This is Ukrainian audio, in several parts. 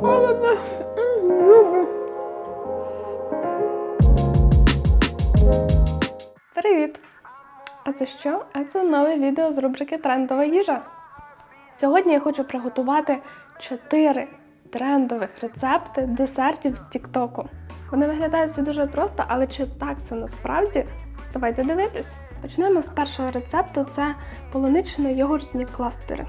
холодно. Зуби. Привіт! А це що? А це нове відео з рубрики Трендова їжа. Сьогодні я хочу приготувати 4 трендових рецепти десертів з Тіктоку. Вони виглядають всі дуже просто, але чи так це насправді? Давайте дивитись. Почнемо з першого рецепту: це полунично-йогуртні кластери.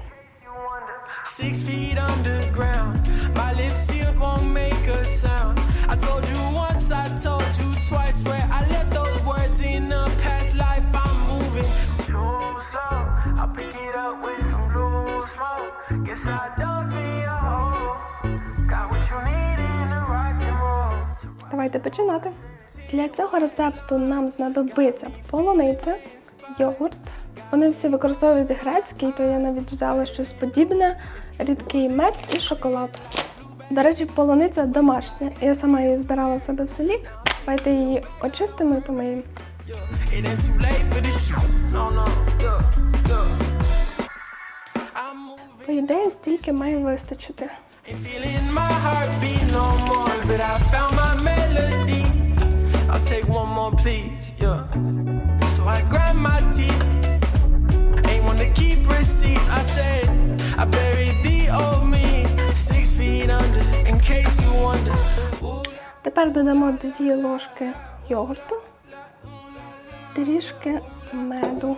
Six feet underground. My lips here won't make a sound. I told you once, I told you twice. Swear I left those words in a past life. I'm moving too slow. I'll pick it up with some blue smoke. Guess I dug me a hole. Got what you need in a rock and roll. Давайте починати. Для цього рецепту нам знадобиться полуниця, йогурт. Вони всі використовують грецький, то я навіть взяла щось подібне, рідкий мед і шоколад. До речі, полуниця домашня. Я сама її збирала в себе в селі. Давайте її очистимо і помиємо. По ідеї, стільки має вистачити. I'll take one more, please, yeah. Тепер додамо дві ложки йогурту, трішки меду.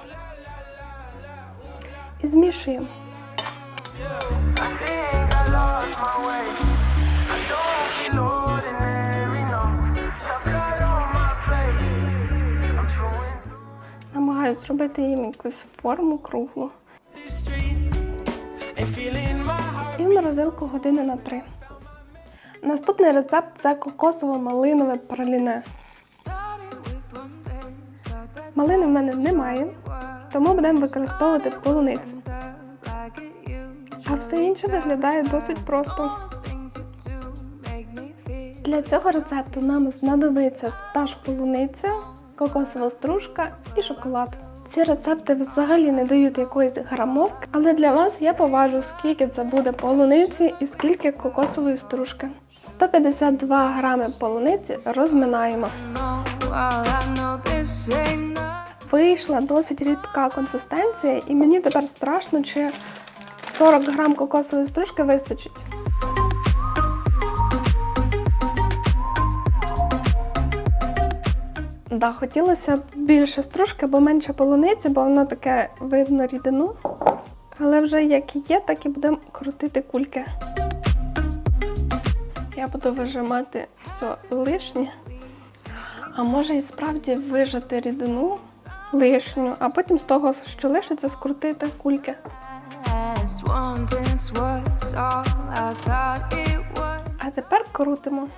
І змішуємо. Намагаюсь зробити їм якусь форму круглу. І в морозилку години на три. Наступний рецепт це кокосово-малинове праліне. Малини в мене немає, тому будемо використовувати полуницю. А все інше виглядає досить просто. Для цього рецепту нам знадобиться та ж полуниця, кокосова стружка і шоколад. Ці рецепти взагалі не дають якоїсь грамовки, але для вас я поважу, скільки це буде полуниці і скільки кокосової стружки. 152 грами полуниці розминаємо. Вийшла досить рідка консистенція, і мені тепер страшно, чи 40 грам кокосової стружки вистачить. Да, хотілося б більше стружки, бо менше полуниці, бо воно таке видно рідину. Але вже як є, так і будемо крутити кульки. Я буду вижимати все лишнє. А може і справді вижати рідину лишню, а потім з того, що лишиться, скрутити кульки. А тепер крутимо.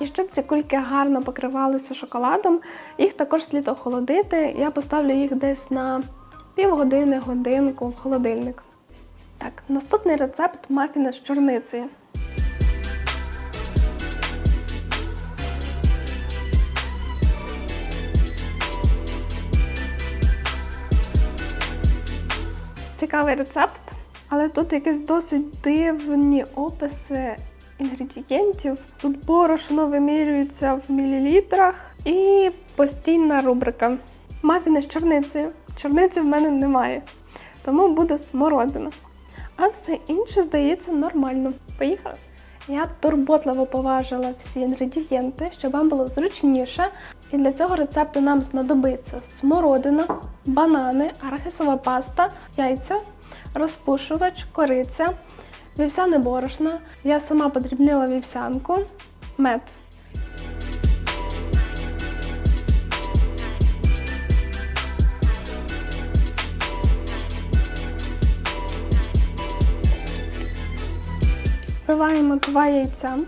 І щоб ці кульки гарно покривалися шоколадом, їх також слід охолодити. Я поставлю їх десь на півгодини, годинку в холодильник. Так, наступний рецепт мафіни з чорницею. Цікавий рецепт, але тут якісь досить дивні описи інгредієнтів. Тут борошно вимірюється в мілілітрах і постійна рубрика. Мафіни з чорницею. Чорниці в мене немає, тому буде смородина. А все інше здається нормально. Поїхали! Я турботливо поважила всі інгредієнти, щоб вам було зручніше. І для цього рецепту нам знадобиться смородина, банани, арахісова паста, яйця, розпушувач, кориця, вівсяне борошно. Я сама подрібнила вівсянку, мед. Вбиваємо два яйця.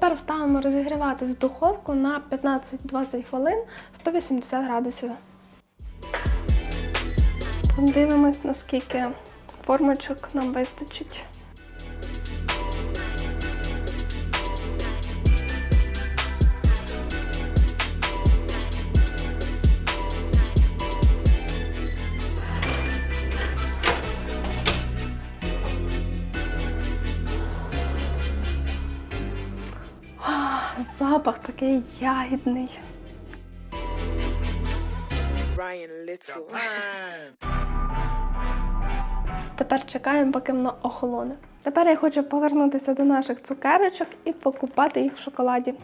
Тепер ставимо розігрівати з духовку на 15-20 хвилин 180 градусів. Подивимось, наскільки формочок нам вистачить. Запах такий ягідний. Ryan Little. Тепер чекаємо, поки воно охолоне. Тепер я хочу повернутися до наших цукерочок і покупати їх в шоколаді.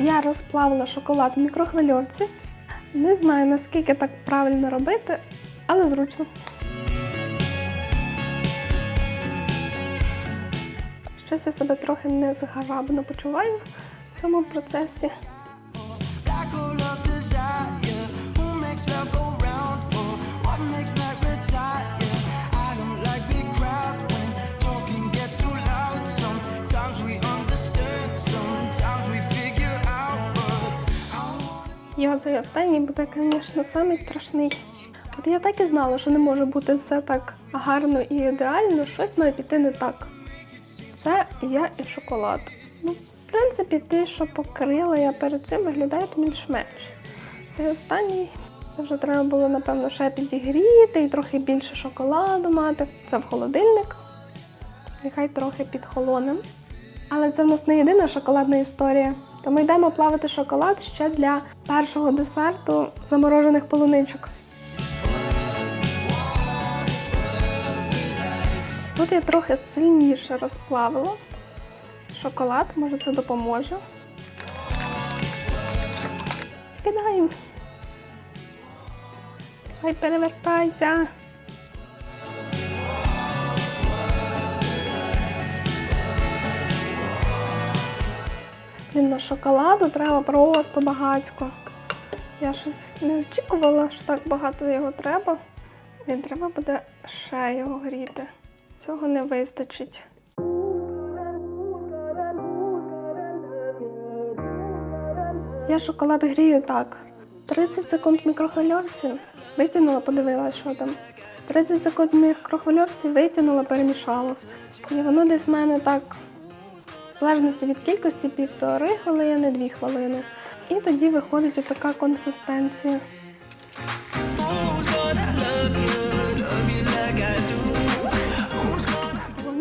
Я розплавила шоколад в мікрохвильовці. Не знаю, наскільки так правильно робити, але зручно. Щось я себе трохи незграбно почуваю в цьому процесі. І оцей останній буде, звісно, самий страшний. От я так і знала, що не може бути все так гарно і ідеально, щось має піти не так. Це я і шоколад. Ну, в принципі, ті, що покрила я перед цим, виглядають більш-менш. Цей останній, це вже треба було, напевно, ще підігріти і трохи більше шоколаду мати. Це в холодильник. Нехай трохи підхолонем. Але це в нас не єдина шоколадна історія. То ми йдемо плавати шоколад ще для першого десерту заморожених полуничок. Тут я трохи сильніше розплавила шоколад, може це допоможе. Кидаємо. Хай перевертайся. Блін, на шоколаду треба просто багацько. Я щось не очікувала, що так багато його треба. Блін, треба буде ще його гріти. Цього не вистачить. Я шоколад грію так. 30 секунд мікрохвильовці. Витягнула, подивилася, що там. 30 секунд мікрохвильовці витягнула, перемішала. І воно десь в мене так в залежності від кількості півтори хвилини, дві хвилини. І тоді виходить отака консистенція.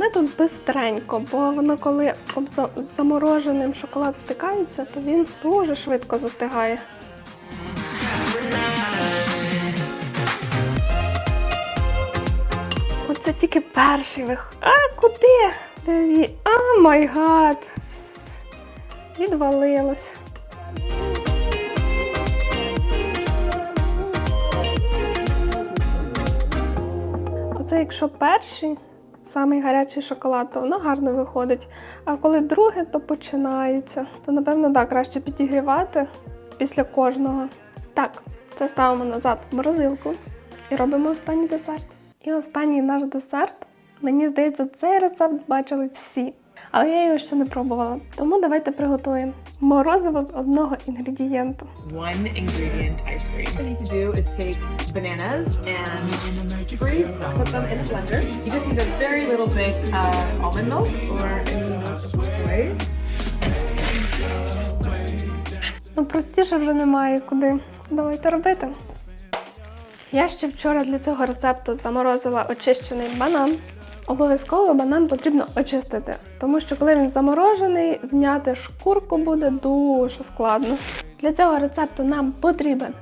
Воно тут бистренько, бо воно коли з замороженим шоколад стикається, то він дуже швидко застигає. Оце тільки перший вих. А куди? Деві. А май гад. Відвалилось. Оце якщо перший, самий гарячий шоколад, то воно гарно виходить. А коли друге, то починається. То, напевно, так, краще підігрівати після кожного. Так, це ставимо назад в морозилку і робимо останній десерт. І останній наш десерт, мені здається, цей рецепт бачили всі. Але я його ще не пробувала. Тому давайте приготуємо морозиво з одного інгредієнту. One ingredient ice cream. What you need to do is take bananas and freeze, put them in a blender. You just need a very little bit of almond milk or any milk of choice. Ну, простіше вже немає куди. Давайте робити. Я ще вчора для цього рецепту заморозила очищений банан. Обов'язково банан потрібно очистити, тому що коли він заморожений, зняти шкурку буде дуже складно. Для цього рецепту нам потрібен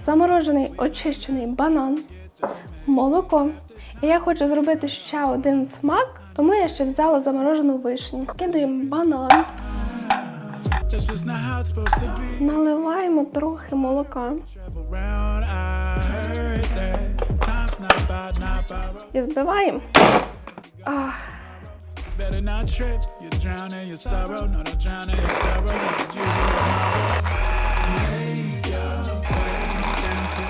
заморожений очищений банан, молоко. І я хочу зробити ще один смак, тому я ще взяла заморожену вишню. Кидаємо банан. Наливаємо трохи молока і збиваємо. Ах, Better not trip. You're drowning your sorrow. No, don't drown in your sorrow. You could use it tomorrow. Make your way down to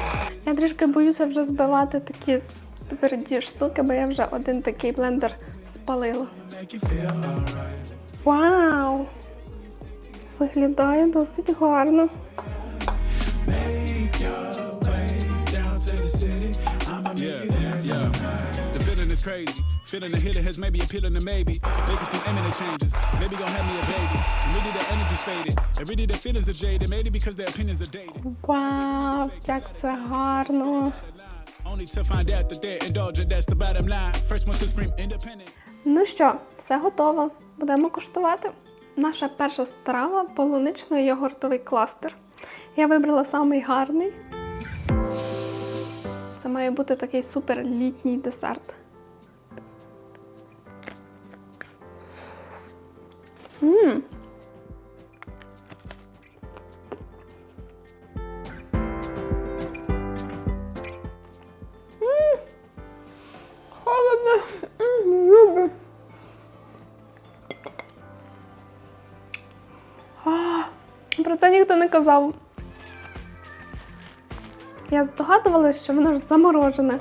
the я трішки боюся вже збивати такі тверді штуки, бо я вже один такий блендер спалила. Make you feel alright. Вау! Виглядає досить гарно. The feeling is crazy. Feeling the hitter has maybe appealing to maybe. Making some imminent changes. Maybe gonna have me a baby. And really the energy's faded. And really the feelings are jaded. Maybe because their opinions are dated. Вау, як це гарно! Only to find out that they're indulgent. That's the bottom line. First one to scream independent. Ну що, все готово. Будемо куштувати. Наша перша страва полунично-йогуртовий кластер. Я вибрала самий гарний. Це має бути такий супер літній десерт. Мм. Холодно. Зуби. Про це ніхто не казав. Я здогадувалася, що воно ж заморожене,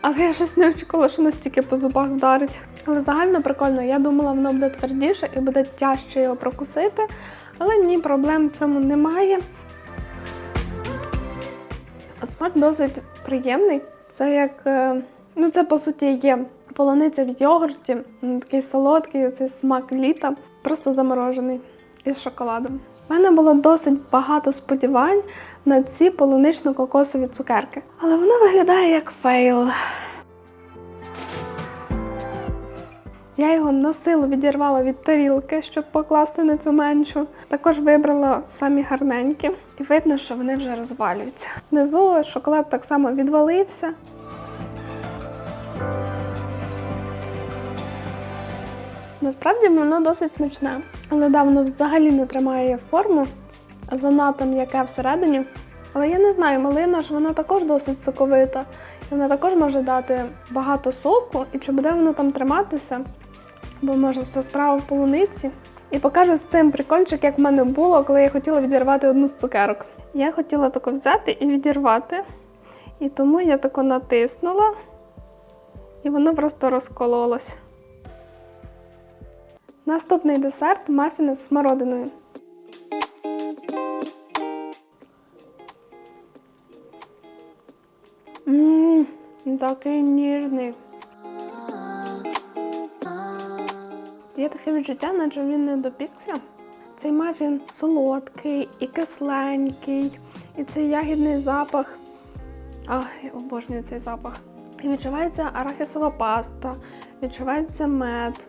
але я щось не очікувала, що настільки по зубах вдарить. Але загально прикольно, я думала, воно буде твердіше і буде тяжче його прокусити. Але ні, проблем в цьому немає. Смак досить приємний. Це як. е, Ну, це по суті є полуниця в йогурті, такий солодкий, цей смак літа, просто заморожений із шоколадом. У мене було досить багато сподівань на ці полунично-кокосові цукерки. Але воно виглядає як фейл. Я його на силу відірвала від тарілки, щоб покласти на цю меншу. Також вибрала самі гарненькі. І видно, що вони вже розвалюються. Внизу шоколад так само відвалився. Насправді воно досить смачне, але да, воно взагалі не тримає форму, занадто м'яке всередині. Але я не знаю, малина ж вона також досить соковита. І вона також може дати багато соку, і чи буде воно там триматися, бо може вся справа в полуниці. І покажу з цим прикольчик, як в мене було, коли я хотіла відірвати одну з цукерок. Я хотіла тако взяти і відірвати. І тому я тако натиснула, і воно просто розкололось. Наступний десерт мафіни з смородиною. Ммм, такий ніжний. Є таке відчуття, наче він не допікся. Цей мафін солодкий і кисленький, і цей ягідний запах. Ах, я обожнюю цей запах. І відчувається арахісова паста, відчувається мед.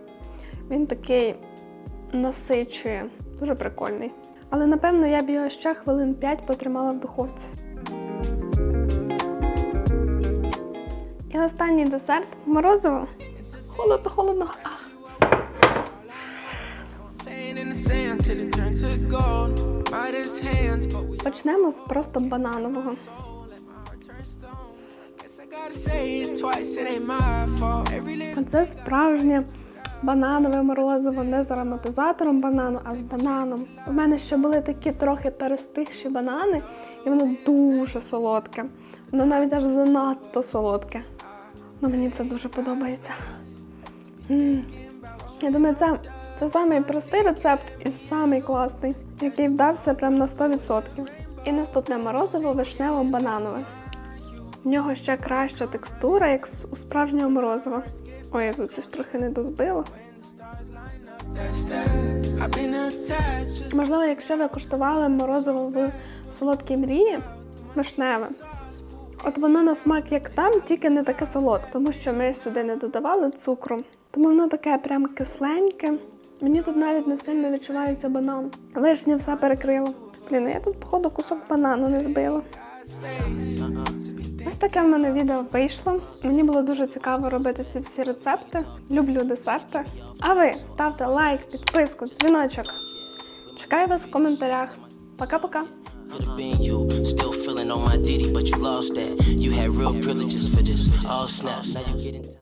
Він такий насичує, дуже прикольний. Але напевно я б його ще хвилин 5 потримала в духовці. І останній десерт морозиво. Холодно, холодно. Почнемо з просто бананового. це справжнє бананове морозиво не з ароматизатором банану, а з бананом. У мене ще були такі трохи перестигші банани, і воно дуже солодке. Воно навіть аж занадто солодке. Ну, мені це дуже подобається. м Я думаю, це, це самий простий рецепт і самий класний, який вдався прям на 100%. І наступне морозиво вишнево-бананове. В нього ще краща текстура, як у справжнього морозива. Ой, я тут щось трохи не дозбила. Можливо, якщо ви куштували морозиво в солодкій мрії, вишневе. От воно на смак як там, тільки не таке солодке, тому що ми сюди не додавали цукру. Тому воно таке прям кисленьке. Мені тут навіть не сильно відчувається банан. Вишня все перекрила. Блін, я тут, походу, кусок банану не збила. Ось таке в мене відео вийшло. Мені було дуже цікаво робити ці всі рецепти. Люблю десерти. А ви ставте лайк, підписку, дзвіночок. Чекаю вас в коментарях. Пока-пока. Could have been you, still feeling on my ditty, but you lost that. You had real privileges for this. All snap, now you getting.